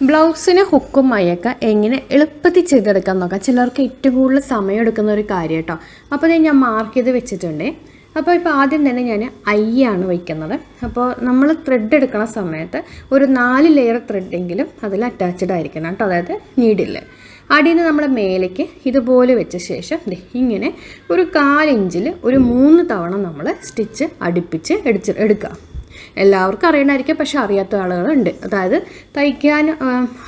ബ്ലൗസിന് ഹുക്കും മയൊക്കെ എങ്ങനെ എളുപ്പത്തിൽ ചെയ്തെടുക്കാൻ നോക്കാം ചിലർക്ക് ഏറ്റവും കൂടുതൽ സമയം എടുക്കുന്ന ഒരു കാര്യം കേട്ടോ അപ്പോൾ ഇത് ഞാൻ മാർക്ക് ചെയ്ത് വെച്ചിട്ടുണ്ട്. അപ്പോൾ ഇപ്പോൾ ആദ്യം തന്നെ ഞാൻ ഐ ആണ് വയ്ക്കുന്നത്. അപ്പോൾ നമ്മൾ ത്രെഡ് എടുക്കുന്ന സമയത്ത് ഒരു നാല് ലെയർ ത്രെഡെങ്കിലും അതിൽ അറ്റാച്ച്ഡ് ആയിരിക്കണം കേട്ടോ. അതായത് നീഡിൽ അടിയിൽ നിന്ന് നമ്മൾ മേലേക്ക് ഇതുപോലെ വെച്ച ശേഷം ഇങ്ങനെ ഒരു കാലിഞ്ചിൽ ഒരു മൂന്ന് തവണ നമ്മൾ സ്റ്റിച്ച് അടുപ്പിച്ച് എടുച്ച് എടുക്കുക. എല്ലാവർക്കും അറിയണമായിരിക്കും പക്ഷെ അറിയാത്ത ആളുകളുണ്ട്. അതായത് തയ്ക്കാൻ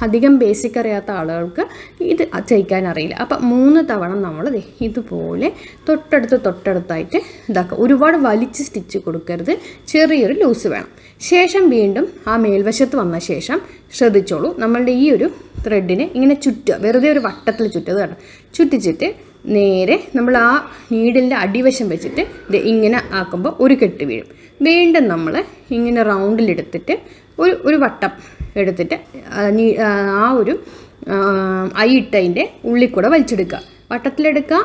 അധികം ബേസിക് അറിയാത്ത ആളുകൾക്ക് ഇത് തയ്ക്കാൻ അറിയില്ല. അപ്പം മൂന്ന് തവണ നമ്മൾ ഇതുപോലെ തൊട്ടടുത്ത് തൊട്ടടുത്തായിട്ട് ഇതാക്കുക ഒരുപാട് വലിച്ച് സ്റ്റിച്ച് കൊടുക്കരുത്. ചെറിയൊരു ലൂസ് വേണം. ശേഷം വീണ്ടും ആ മേൽവശത്ത് വന്ന ശേഷം ശ്രദ്ധിച്ചോളൂ. നമ്മളുടെ ഈ ഒരു ത്രെഡിനെ ഇങ്ങനെ ചുറ്റുക. വെറുതെ ഒരു വട്ടത്തിൽ ചുറ്റുക ചുറ്റിച്ചിട്ട് നേരെ നമ്മൾ ആ നീഡിലിന്റെ അടിവശം വെച്ചിട്ട് ഇത് ഇങ്ങനെ ആക്കുമ്പോൾ ഒരു കെട്ട് വീഴും. വീണ്ടും നമ്മൾ ഇങ്ങനെ റൗണ്ടിലെടുത്തിട്ട് ഒരു ഒരു വട്ടം എടുത്തിട്ട് ആ ഒരു ഐ ഇട്ടതിന്റെ ഉള്ളിക്കൂടെ വലിച്ചെടുക്കുക. വട്ടത്തിലെടുക്കുക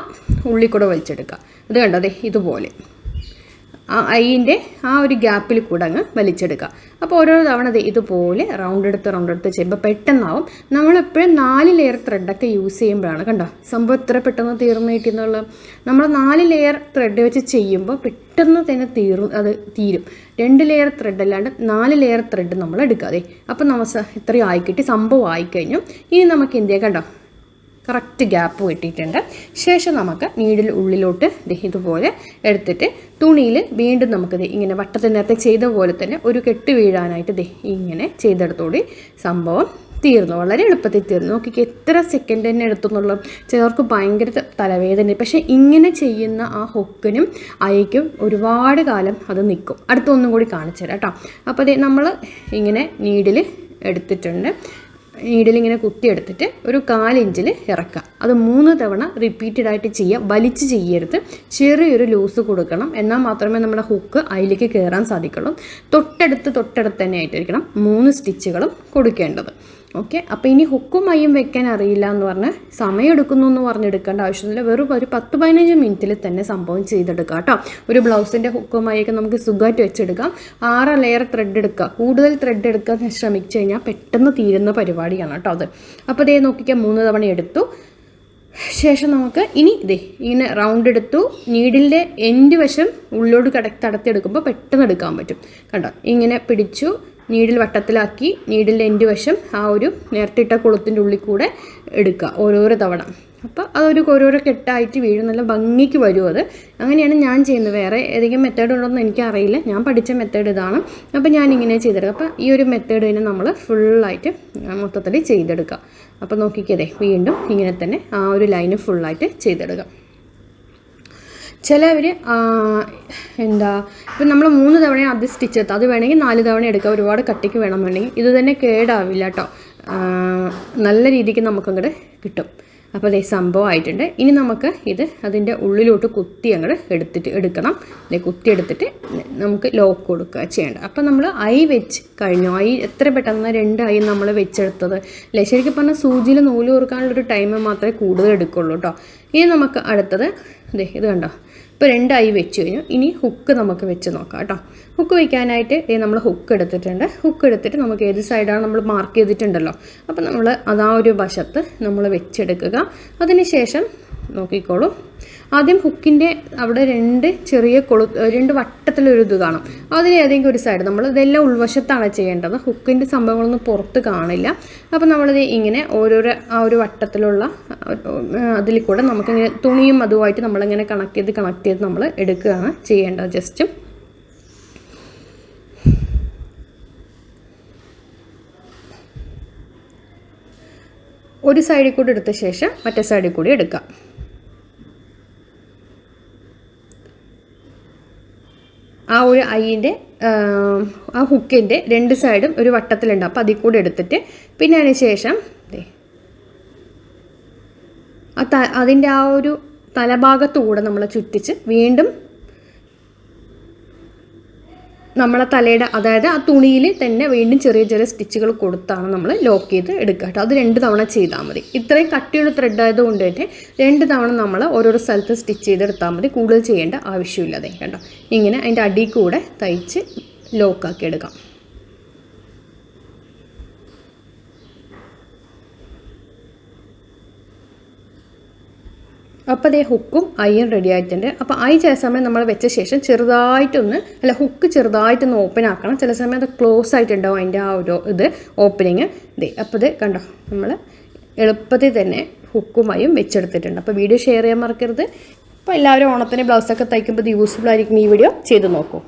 ഉള്ളിൽ കൂടെ വലിച്ചെടുക്കുക. ഇത് കണ്ടോ? അതെ ഇതുപോലെ. ആ ഐന്റെ ആ ഒരു ഗ്യാപ്പിൽ കൂടെ അങ്ങ് വലിച്ചെടുക്കുക. അപ്പോൾ ഓരോ തവണ ഇതുപോലെ റൗണ്ട് എടുത്ത് റൗണ്ട് എടുത്ത് ചെയ്യുമ്പോൾ പെട്ടെന്നാവും. നമ്മളെപ്പോഴും നാല് ലെയർ ത്രെഡൊക്കെ യൂസ് ചെയ്യുമ്പോഴാണ് കണ്ടോ? സംഭവം ഇത്ര പെട്ടെന്ന് തീർന്നു കിട്ടിയെന്നുള്ള നമ്മൾ നാല് ലെയർ ത്രെഡ് വെച്ച് ചെയ്യുമ്പോൾ പെട്ടെന്ന് തന്നെ തീർന്നു അത് തീരും. രണ്ട് ലെയർ ത്രെഡ് അല്ലാണ്ട് നാല് ലെയർ ത്രെഡ് നമ്മൾ എടുക്കാതെ അപ്പോൾ നമ്മൾ ഇത്രയും ആയിക്കിട്ടി സംഭവം ആയിക്കഴിഞ്ഞു ഇനി നമുക്ക് എന്ത് ചെയ്യാം കണ്ടോ? കറക്റ്റ് ഗ്യാപ്പ് കിട്ടിയിട്ടുണ്ട് ശേഷം നമുക്ക് നീഡിൽ ഉള്ളിലോട്ട് ഇതുപോലെ എടുത്തിട്ട് തുണിയിൽ വീണ്ടും നമുക്ക് ദേ ഇങ്ങനെ വട്ടത്തിൽ നേരത്തെ ചെയ്ത പോലെ തന്നെ ഒരു കെട്ട് വീഴാനായിട്ട് ഇങ്ങനെ ചെയ്തെടുത്തോടി സംഭവം തീർന്നു. വളരെ എളുപ്പത്തിൽ തീർന്നു. നോക്കിക്ക് എത്ര സെക്കൻഡ് തന്നെ എടുത്തുന്നുള്ളു. ചിലർക്ക് ഭയങ്കര തലവേദന പക്ഷേ ഇങ്ങനെ ചെയ്യുന്ന ആ ഹൊക്കിനും അയക്കും ഒരുപാട് കാലം അത് നിൽക്കും. അടുത്തൊന്നും കൂടി കാണിച്ചു തരാം കേട്ടോ. അപ്പോൾ നമ്മൾ ഇങ്ങനെ നീഡിൽ എടുത്തിട്ടുണ്ട്. നീഡിലിങ്ങനെ കുത്തിയെടുത്തിട്ട് ഒരു കാലിഞ്ചിൽ ഇറക്കുക അത് മൂന്ന് തവണ റിപ്പീറ്റഡ് ആയിട്ട് ചെയ്യുക വലിച്ച് ചെയ്യരുത്. ചെറിയൊരു ലൂസ് കൊടുക്കണം. എന്നാൽ മാത്രമേ നമ്മുടെ ഹുക്ക് അതിലേക്ക് കയറാൻ സാധിക്കുള്ളൂ. തൊട്ടടുത്ത് തൊട്ടടുത്ത് തന്നെ ആയിട്ടിരിക്കണം. മൂന്ന് സ്റ്റിച്ചുകളും കൊടുക്കേണ്ടത്. ഓക്കെ അപ്പോൾ ഇനി ഹുക്കും മയ്യും വെക്കാൻ അറിയില്ല എന്ന് പറഞ്ഞ് സമയം എടുക്കുന്നു എന്ന് പറഞ്ഞെടുക്കേണ്ട ആവശ്യമില്ല. വെറും ഒരു പത്ത് പതിനഞ്ച് മിനിറ്റിൽ തന്നെ സംഭവം ചെയ്തെടുക്കാം കേട്ടോ. ഒരു ബ്ലൗസിന്റെ ഹുക്കും മയ്യൊക്കെ നമുക്ക് സുഖമായിട്ട് വെച്ചെടുക്കാം. ആറ് ലെയർ ത്രെഡ് എടുക്കുക. കൂടുതൽ ത്രെഡ് എടുക്കാൻ ശ്രമിച്ചു കഴിഞ്ഞാൽ പെട്ടെന്ന് തീരുന്ന പരിപാടിയാണ് കേട്ടോ അത്. അപ്പോൾ ഇതേ നോക്കിക്കാൻ മൂന്ന് തവണ എടുത്തു. ശേഷം നമുക്ക് ഇനി ഇതേ ഇങ്ങനെ റൗണ്ട് എടുത്തു. നീഡിലിന്റെ എൻഡ് വശം ഉള്ളോട് കട പെട്ടെന്ന് എടുക്കാൻ പറ്റും. കണ്ടോ? ഇങ്ങനെ പിടിച്ചു. നീഡിൽ വട്ടത്തിലാക്കി നീഡിന്റെ എന്റെ വശം ആ ഒരു നേരത്തിട്ട കുളത്തിന്റെ ഉള്ളിൽ കൂടെ എടുക്കുക ഓരോരോ തവണ. അപ്പോൾ അതൊരു ഓരോരോ കെട്ടായിട്ട് വീഴും നല്ല ഭംഗിക്ക് വരും അത്. അങ്ങനെയാണ് ഞാൻ ചെയ്യുന്നത്. വേറെ ഏതെങ്കിലും മെത്തേഡ് ഉണ്ടോയെന്ന് എനിക്കറിയില്ല. ഞാൻ പഠിച്ച മെത്തേഡ് ഇതാണ്. അപ്പോൾ ഞാൻ ഇങ്ങനെ ചെയ്തെടുക്കുക. അപ്പോൾ ഈ ഒരു മെത്തേഡ് തന്നെ നമ്മൾ ഫുള്ളായിട്ട് മൊത്തത്തിൽ ചെയ്തെടുക്കുക. അപ്പോൾ നോക്കിക്കതേ വീണ്ടും ഇങ്ങനെ തന്നെ ആ ഒരു ലൈന് ഫുള്ളായിട്ട് ചെയ്തെടുക്കുക. ചിലവർ എന്താ ഇപ്പം നമ്മൾ മൂന്ന് തവണ അത് സ്റ്റിച്ച് എത്താം അത് വേണമെങ്കിൽ നാല് തവണ എടുക്കുക ഒരുപാട് കട്ടിക്ക് വേണമെന്നുണ്ടെങ്കിൽ. ഇത് തന്നെ കേടാവില്ല കേട്ടോ. നല്ല രീതിക്ക് നമുക്കങ്ങോട്ട് കിട്ടും. അപ്പോൾ അതേ സംഭവം ആയിട്ടുണ്ട് ഇനി നമുക്ക് ഇത് അതിന്റെ ഉള്ളിലോട്ട് കുത്തി അങ്ങോട്ട് എടുത്തിട്ട് എടുക്കണം. അല്ലെ കുത്തി എടുത്തിട്ട് നമുക്ക് ലോക്ക് കൊടുക്കുക ചെയ്യേണ്ടത്. അപ്പോൾ നമ്മൾ ഐ വെച്ച് കഴിഞ്ഞു. ഐ എത്ര പെട്ടെന്ന് രണ്ട് ഐ നമ്മൾ വെച്ചെടുത്തത്. അല്ലേ? ശരിക്കും പറഞ്ഞാൽ സൂചിയിൽ നൂൽ കൊടുക്കാനുള്ളൊരു ടൈം മാത്രമേ കൂടുതൽ എടുക്കുള്ളൂ കേട്ടോ ഇനി നമുക്ക് അടുത്തത് ദേ ഇത് കണ്ടോ? ഇപ്പോൾ രണ്ടായി വെച്ച് കഴിഞ്ഞു. ഇനി ഹുക്ക് നമുക്ക് വെച്ച് നോക്കാം കേട്ടോ. ഹുക്ക് വെക്കാനായിട്ട് നമ്മൾ ഹുക്ക് എടുത്തിട്ടുണ്ട്. ഹുക്ക് എടുത്തിട്ട് നമുക്ക് ഏത് സൈഡാണ് നമ്മൾ മാർക്ക് ചെയ്തിട്ടുണ്ടല്ലോ. അപ്പോൾ നമ്മൾ അതാ ഒരു വശത്ത് നമ്മൾ വെച്ചെടുക്കുക. അതിനുശേഷം നോക്കിക്കോളൂ. ആദ്യം ഹുക്കിന്റെ അവിടെ രണ്ട് ചെറിയ കൊളു രണ്ട് വട്ടത്തിലൊരു ഇത് കാണും. അതിന് ഏതെങ്കിലും ഒരു സൈഡ് നമ്മൾ ഇതെല്ലാം ഉൾവശത്താണ് ചെയ്യേണ്ടത്. ഹുക്കിന്റെ സംഭവങ്ങളൊന്നും പുറത്ത് കാണില്ല. അപ്പോൾ നമ്മളിത് ഇങ്ങനെ ഓരോരോ ആ ഒരു വട്ടത്തിലുള്ള അതിൽ കൂടെ നമുക്കിങ്ങനെ തുണിയും അതുമായിട്ട് നമ്മളിങ്ങനെ കണക്ട് ചെയ്ത് കണക്ട് ചെയ്ത് നമ്മൾ എടുക്കുകയാണ് ചെയ്യേണ്ടത്. ജസ്റ്റ് ഒരു സൈഡിൽ കൂടി എടുത്ത ശേഷം മറ്റേ സൈഡിൽ കൂടി എടുക്കാം. ആ ഒരു ഐന്റെ ആ ഹുക്കിന്റെ രണ്ട് സൈഡും ഒരു വട്ടത്തിലുണ്ട്. അപ്പോൾ അതിൽ കൂടെ എടുത്തിട്ട് പിന്നെ അതിന് ശേഷം ആ ത അതിന്റെ ആ ഒരു തലഭാഗത്തുകൂടെ നമ്മൾ ചുറ്റിച്ച് വീണ്ടും നമ്മളെ തലയുടെ അതായത് ആ തുണിയിൽ തന്നെ വീണ്ടും ചെറിയ ചെറിയ സ്റ്റിച്ചുകൾ കൊടുത്താണ് നമ്മൾ ലോക്ക് ചെയ്ത് എടുക്കുക കേട്ടോ. അത് രണ്ട് തവണ ചെയ്താൽ മതി. ഇത്രയും കട്ടിയുള്ള ത്രെഡ് ആയതുകൊണ്ട് തന്നെ രണ്ട് തവണ നമ്മൾ ഓരോരോ സ്ഥലത്ത് സ്റ്റിച്ച് ചെയ്തെടുത്താൽ മതി. കൂടുതൽ ചെയ്യേണ്ട ആവശ്യമില്ലാതെ കേട്ടോ ഇങ്ങനെ അതിന്റെ അടിയിൽ കൂടെ തയ്ച്ച് ലോക്കാക്കി എടുക്കാം. അപ്പോൾ അതേ ഹുക്കും ഐയും റെഡി ആയിട്ടുണ്ട്. അപ്പോൾ ഐ ചില സമയം നമ്മൾ വെച്ച ശേഷം ചെറുതായിട്ടൊന്ന് അല്ല ഹുക്ക് ചെറുതായിട്ടൊന്ന് ഓപ്പൺ ആക്കണം. ചില സമയം അത് ക്ലോസ് ആയിട്ടുണ്ടാവും അതിന്റെ ആ ഒരു ഇത് ഓപ്പനിങ് ഇതേ അപ്പോൾ ഇത് കണ്ടോ നമ്മൾ എളുപ്പത്തിൽ തന്നെ ഹുക്കുമായും വെച്ചെടുത്തിട്ടുണ്ട്. അപ്പോൾ വീഡിയോ ഷെയർ ചെയ്യാൻ മറക്കരുത്. അപ്പോൾ എല്ലാവരും ഓണത്തിന് ബ്ലൗസൊക്കെ തയ്ക്കുമ്പോൾ ഇത് യൂസ്ഫുൾ ആയിരിക്കും ഈ വീഡിയോ ചെയ്ത് നോക്കൂ.